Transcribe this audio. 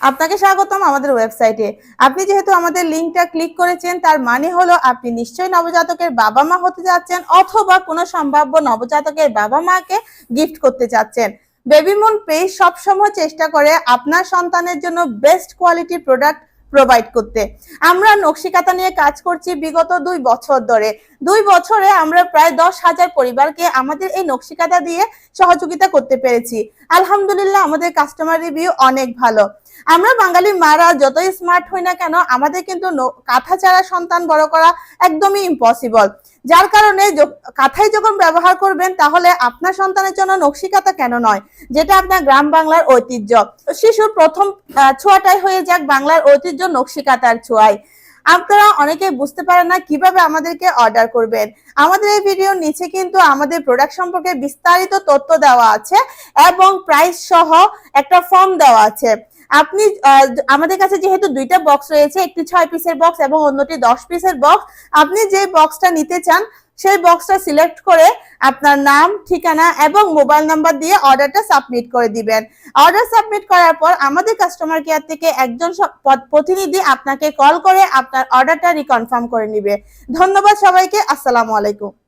আপনাকে স্বাগতম আমাদের ওয়েবসাইটে। আপনি যেহেতু আমাদের লিঙ্কটা ক্লিক করেছেন, তার মানে হলো আপনি নিশ্চয়ই নবজাতকের বাবা মা হতে যাচ্ছেন অথবা কোনো সম্ভাব্য নবজাতকের বাবা মাকে গিফট করতে চাচ্ছেন বেবি মুন পেজ সবসময় চেষ্টা করে আপনার সন্তানের জন্য বেস্ট কোয়ালিটি প্রোডাক্ট প্রোভাইড করতে। আমরা নকশিকাতা নিয়ে কাজ করছি বিগত দুই বছর ধরে। দুই বছরে আমরা প্রায় দশ হাজার পরিবারকে আমাদের এই নকশিকাতা দিয়ে সহযোগিতা করতে পেরেছি। আলহামদুলিল্লাহ, আমাদের কাস্টমার রিভিউ অনেক ভালো। আমরা বাঙালি মারা যতই স্মার্ট হই না কেন, আমাদের কিন্তু কাঁথা ছাড়া সন্তান বড় করা একদমই ইম্পসিবল যার কারণে কাঁথাই যখন ব্যবহার করবেন, তাহলে আপনার সন্তানের জন্য নকশি কাঁথা কেন নয়? যেটা আপনার গ্রাম বাংলার ঐতিহ্য। শিশুর প্রথম ছোঁয়াটাই হয়ে যাক বাংলার ঐতিহ্য নকশি কাঁথার ছোঁয়ায়। আপনারা অনেকে বুঝতে পারেন না কীভাবে আমাদেরকে অর্ডার করবেন। আমাদের এই ভিডিওর নিচে কিন্তু আমাদের প্রোডাক্ট সম্পর্কে বিস্তারিত তথ্য দেওয়া আছে এবং প্রাইস সহ একটা ফর্ম দেওয়া আছে। আপনি আমাদের কাছে যেহেতু দুইটা বক্স রয়েছে, একটি ছয় পিসের বক্স এবং অন্যটি দশ পিসের বক্স আপনি যে বক্সটা নিতে চান, সেই বক্সটা সিলেক্ট করে আপনার নাম, ঠিকানা এবং মোবাইল নাম্বার দিয়ে অর্ডারটা সাবমিট করে দিবেন। অর্ডার সাবমিট করার পর আমাদের কাস্টমার কেয়ার থেকে একজন প্রতিনিধি আপনাকে কল করে আপনার অর্ডারটা রিকনফার্ম করে নিবে। ধন্যবাদ সবাইকে, আসসালামু আলাইকুম।